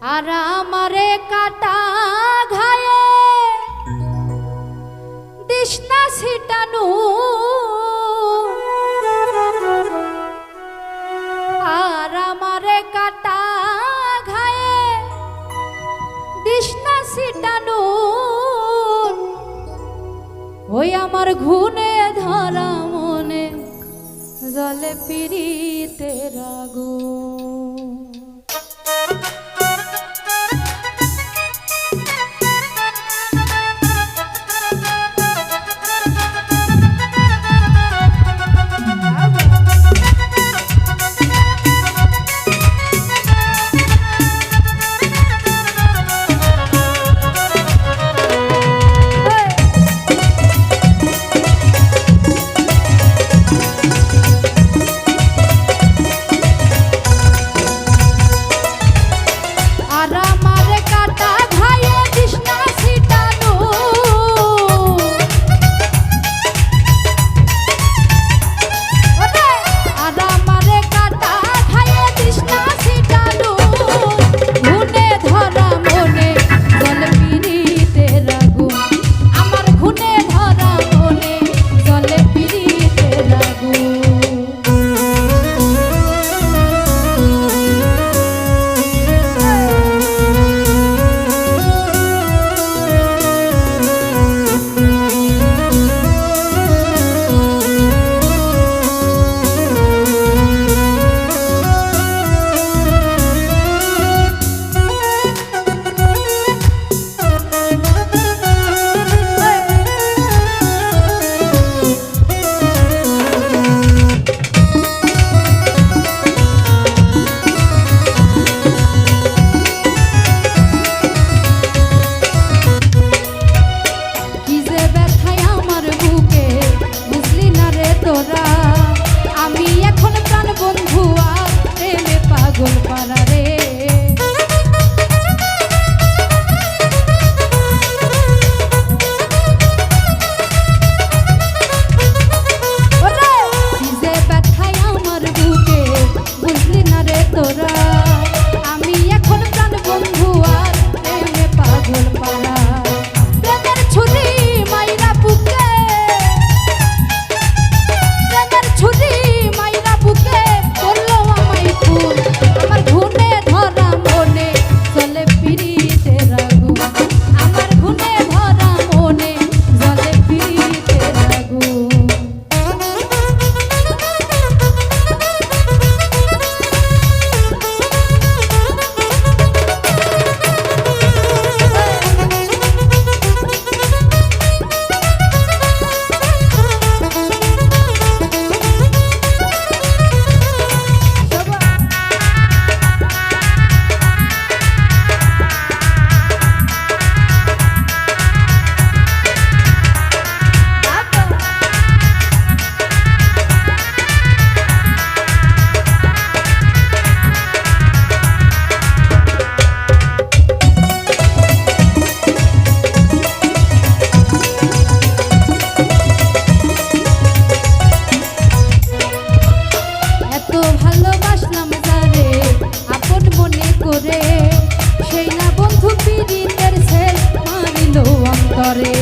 আর আমারে কাটা ঘায়ে। দিশনা ছিটানু। আর আমারে কাটা ঘায়ে। দিশনা ছিটানু। ওই আমার ঘুনে ধরা মনে, জলে পিড়িতে রাগো ভালোবাসলাম তারে আপন মনে করে। সেই না বন্ধু পীড়িতের ছেল মারিল অন্তরে।